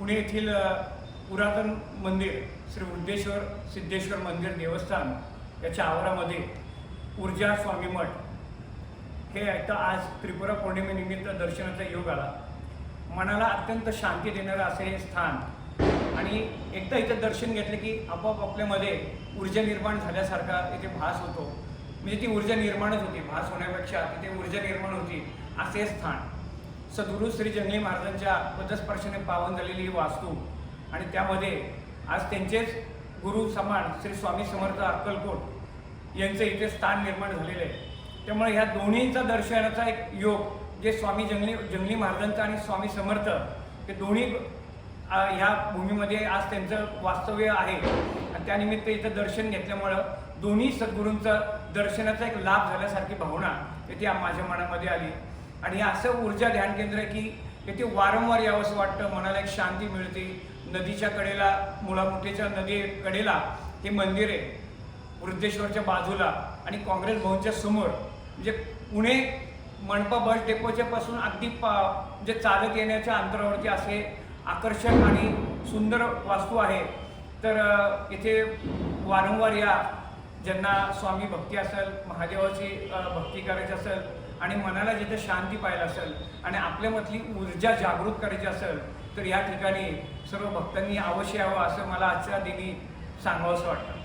पुणे येथील पुरातन मंदिर श्री वृद्धेश्वर सिद्धेश्वर मंदिर देवस्थान याच्या आवारामध्ये ऊर्जा स्वामी मठ हे आता आज त्रिपुरा पौर्णिमेनिमित्त दर्शनाचा योग आला. मनाला अत्यंत शांती देणारं असे हे स्थान आणि एकदा इथं दर्शन घेतलं की आपोआप आपल्यामध्ये ऊर्जा निर्माण झाल्यासारखा इथे भास होतो. म्हणजे ती ऊर्जा निर्माणच होती भास होण्यापेक्षा तिथे ऊर्जा निर्माण होती असे हे स्थान. सद्गुरू श्री जंगली महाराजांच्या पदस्पर्शाने पावन झालेली ही वास्तू. आणि त्यामध्ये आज त्यांचेच गुरु समान श्री स्वामी समर्थ अक्कलकोट यांचं इथे स्थान निर्माण झालेलं आहे. त्यामुळे ह्या दोन्हींचा दर्शनाचा एक योग जे स्वामी जंगली जंगली महाराजांचा आणि स्वामी समर्थ हे दोन्ही ह्या भूमीमध्ये आज त्यांचं वास्तव्य आहे. आणि त्यानिमित्त इथं दर्शन घेतल्यामुळं दोन्ही सद्गुरूंचं दर्शनाचा एक लाभ झाल्यासारखी भावना इथे माझ्या मनामध्ये आली. आणि हे असं ऊर्जा ध्यान केंद्र आहे की इथे वारंवार यावंसं वाटतं मनाला एक शांती मिळते. नदीच्या कडेला मुळामुठीच्या नदी कडेला हे मंदिर आहे वृद्धेश्वरच्या बाजूला. आणि काँग्रेस भवनच्या समोर म्हणजे पुणे मनपा बस डेपोच्या पासून अगदी पा म्हणजे चालत येण्याच्या अंतरावरती असे आकर्षक आणि सुंदर वास्तू आहे. तर इथे वारंवार या ज्यांना स्वामी भक्ती असेल महादेवाची भक्ती करायची असेल आणि मनाला जिथे शांती पाहिजे असेल आणि आपल्यामधली ऊर्जा जागृत करायची असेल तर या ठिकाणी सर्व भक्तांनी अवश्य यावं असं मला आजच्या दिनी सांगावंसं वाटतं.